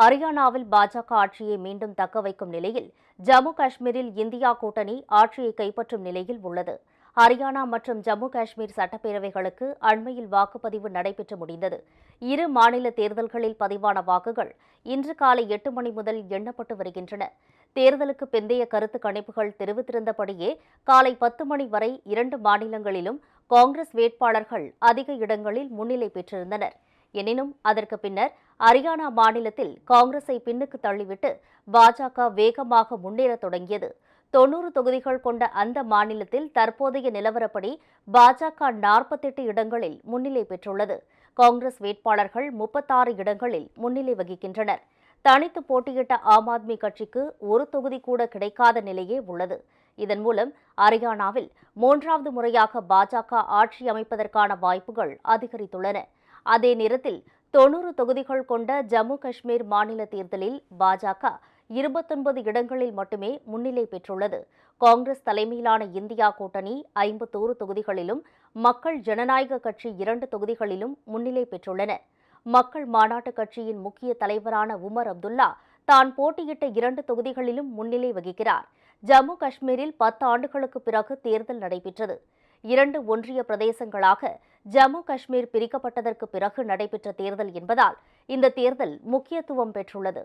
ஹரியானாவில் பாஜக ஆட்சியை மீண்டும் தக்க வைக்கும் நிலையில் ஜம்மு காஷ்மீரில் இந்தியா கூட்டணி ஆட்சியை கைப்பற்றும் நிலையில் உள்ளது. ஹரியானா மற்றும் ஜம்மு காஷ்மீர் சட்டப்பேரவைகளுக்கு அண்மையில் வாக்குப்பதிவு நடைபெற்று முடிந்தது. இரு மாநில தேர்தல்களில் பதிவான வாக்குகள் இன்று காலை எட்டு மணி முதல் எண்ணப்பட்டு வருகின்றன. தேர்தலுக்கு பிந்தைய கருத்து கணிப்புகள் தெரிவித்திருந்தபடியே காலை பத்து மணி வரை இரண்டு மாநிலங்களிலும் காங்கிரஸ் வேட்பாளர்கள் அதிக இடங்களில் முன்னிலை பெற்றிருந்தனா் எனினும் அதற்கு பின்னர் ஹரியானா மாநிலத்தில் காங்கிரஸை பின்னுக்கு தள்ளிவிட்டு பாஜக வேகமாக முன்னேறத் தொடங்கியது. தொன்னூறு தொகுதிகள் கொண்ட அந்த மாநிலத்தில் தற்போதைய நிலவரப்படி பாஜக நாற்பத்தெட்டு இடங்களில் முன்னிலை பெற்றுள்ளது. காங்கிரஸ் வேட்பாளர்கள் முப்பத்தாறு இடங்களில் முன்னிலை வகிக்கின்றனர். தனித்து போட்டியிட்ட ஆம் ஆத்மி கட்சிக்கு ஒரு தொகுதி கூட கிடைக்காத நிலையே உள்ளது. இதன் மூலம் ஹரியானாவில் மூன்றாவது முறையாக பாஜக ஆட்சி அமைப்பதற்கான வாய்ப்புகள் அதிகரித்துள்ளன. அதே நேரத்தில் தொன்னூறு தொகுதிகள் கொண்ட ஜம்மு காஷ்மீர் மாநில தேர்தலில் பாஜக இருபத்தொன்பது இடங்களில் மட்டுமே முன்னிலை பெற்றுள்ளது. காங்கிரஸ் தலைமையிலான இந்தியா கூட்டணி ஐம்பத்தோரு தொகுதிகளிலும் மக்கள் ஜனநாயக கட்சி இரண்டு தொகுதிகளிலும் முன்னிலை பெற்றுள்ளன. மக்கள் மாநாட்டு கட்சியின் முக்கிய தலைவரான உமர் அப்துல்லா தான் போட்டியிட்ட இரண்டு தொகுதிகளிலும் முன்னிலை வகிக்கிறார். ஜம்மு காஷ்மீரில் பத்து ஆண்டுகளுக்கு பிறகு தேர்தல் நடைபெற்றது. இரண்டு ஒன்றிய பிரதேசங்களாக ஜம்மு காஷ்மீர் பிரிக்கப்பட்டதற்கு பிறகு நடைபெற்ற தேர்தல் என்பதால் இந்த தேர்தல் முக்கியத்துவம் பெற்றுள்ளது.